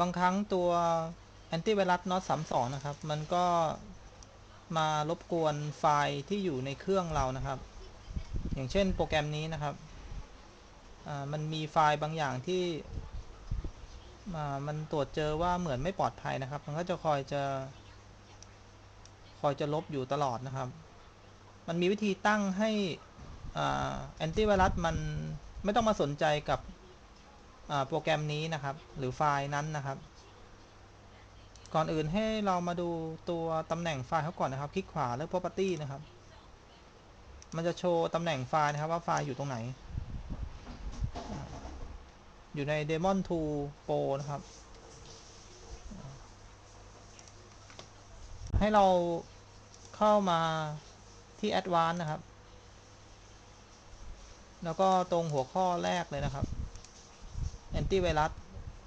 บางครั้งตัวแอนตี้ไวรัส NOT 32นะครับ มันก็มารบกวนไฟล์ที่อยู่ในเครื่องเรานะครับ อย่างเช่นโปรแกรมนี้นะครับมันมีไฟล์บางอย่างที่มันตรวจเจอว่าเหมือนไม่ปลอดภัยนะครับ มันก็จะคอยจะ คอยจะลบอยู่ตลอดนะครับ มันมีวิธีตั้งให้แอนตี้ไวรัสมันไม่ต้องมาสนใจกับ โปรแกรมนี้นะครับ หรือไฟล์นั้นนะครับ ก่อนอื่นให้เรามาดูตัวตำแหน่งไฟล์เขาก่อนนะครับ คลิกขวาเลือก property นะครับ มันจะโชว์ตำแหน่งไฟล์นะครับว่าไฟล์อยู่ตรงไหน อยู่ใน Demon 2 Pro นะครับ ให้เราเข้ามาที่ Advanced นะครับ แล้วก็ตรงหัวข้อแรกเลยนะครับ Antivirus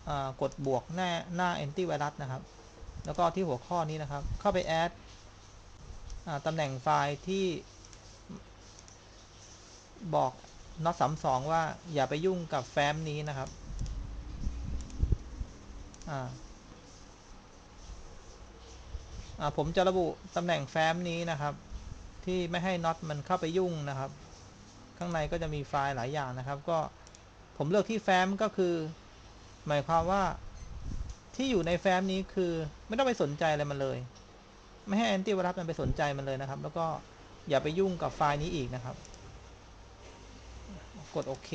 อ่ากดบวกหน้าหน้า Antivirus นะครับ แล้วก็ที่หัวข้อนี้นะครับ เข้าไปแอดตำแหน่งไฟล์ที่บอก not 32ว่าอย่าไปยุ่งกับแฟ้มนี้นะครับผมจะระบุตำแหน่งแฟ้มนี้นะครับ ที่ไม่ให้น็อตมันเข้าไปยุ่งนะครับ ข้างในก็จะมีไฟล์หลายอย่างนะครับ ก็ ผมเลือกที่แฟ้มก็คือ หมายความว่าที่อยู่ในแฟ้มนี้คือไม่ต้องไปสนใจอะไรมันเลย ไม่ให้แอนตี้ไวรัสมันไปสนใจมันเลยนะครับ แล้วก็อย่าไปยุ่งกับไฟล์นี้อีกนะครับ กดโอเค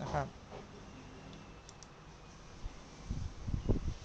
นะครับ